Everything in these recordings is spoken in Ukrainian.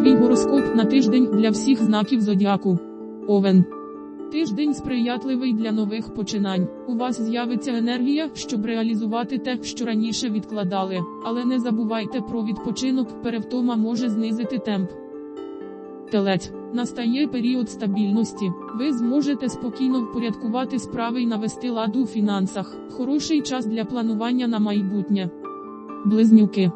Твій гороскоп на тиждень для всіх знаків зодіаку. Овен. Тиждень сприятливий для нових починань. У вас з'явиться енергія, щоб реалізувати те, що раніше відкладали. Але не забувайте про відпочинок, перевтома може знизити темп. Телець. Настає період стабільності. Ви зможете спокійно впорядкувати справи і навести лад у фінансах. Хороший час для планування на майбутнє. Близнюки.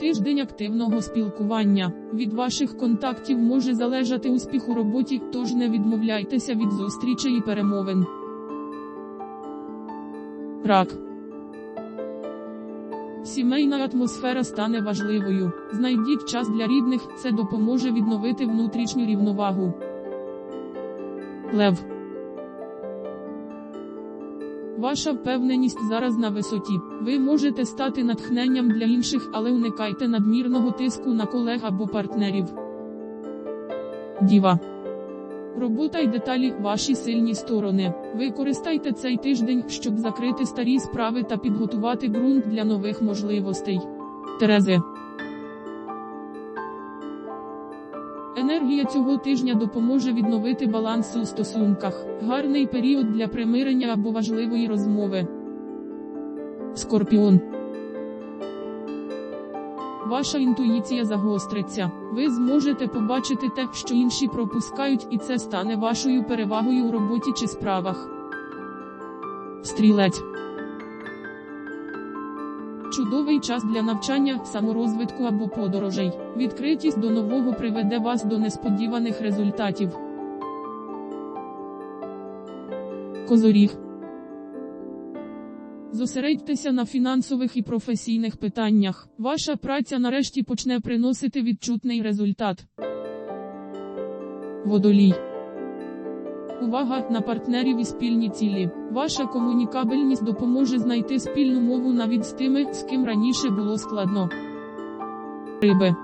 Тиждень активного спілкування. Від ваших контактів може залежати успіх у роботі, тож не відмовляйтеся від зустрічей і перемовин. Рак. Сімейна атмосфера стане важливою. Знайдіть час для рідних, це допоможе відновити внутрішню рівновагу. Лев. Ваша впевненість зараз на висоті. Ви можете стати натхненням для інших, але уникайте надмірного тиску на колег або партнерів. Діва. Робота й деталі ваші сильні сторони. Використайте цей тиждень, щоб закрити старі справи та підготувати ґрунт для нових можливостей. Терези. Енергія цього тижня допоможе відновити баланс у стосунках. Гарний період для примирення або важливої розмови. Скорпіон. Ваша інтуїція загостриться. Ви зможете побачити те, що інші пропускають, і це стане вашою перевагою у роботі чи справах. Стрілець. Чудовий час для навчання, саморозвитку або подорожей. Відкритість до нового приведе вас до несподіваних результатів. Козоріг. Зосередьтеся на фінансових і професійних питаннях. Ваша праця нарешті почне приносити відчутний результат. Водолій. Увага на партнерів і спільні цілі. Ваша комунікабельність допоможе знайти спільну мову навіть з тими, з ким раніше було складно. Риби.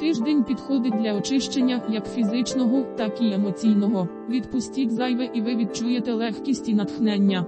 Тиждень підходить для очищення як фізичного, так і емоційного. Відпустіть зайве і ви відчуєте легкість і натхнення.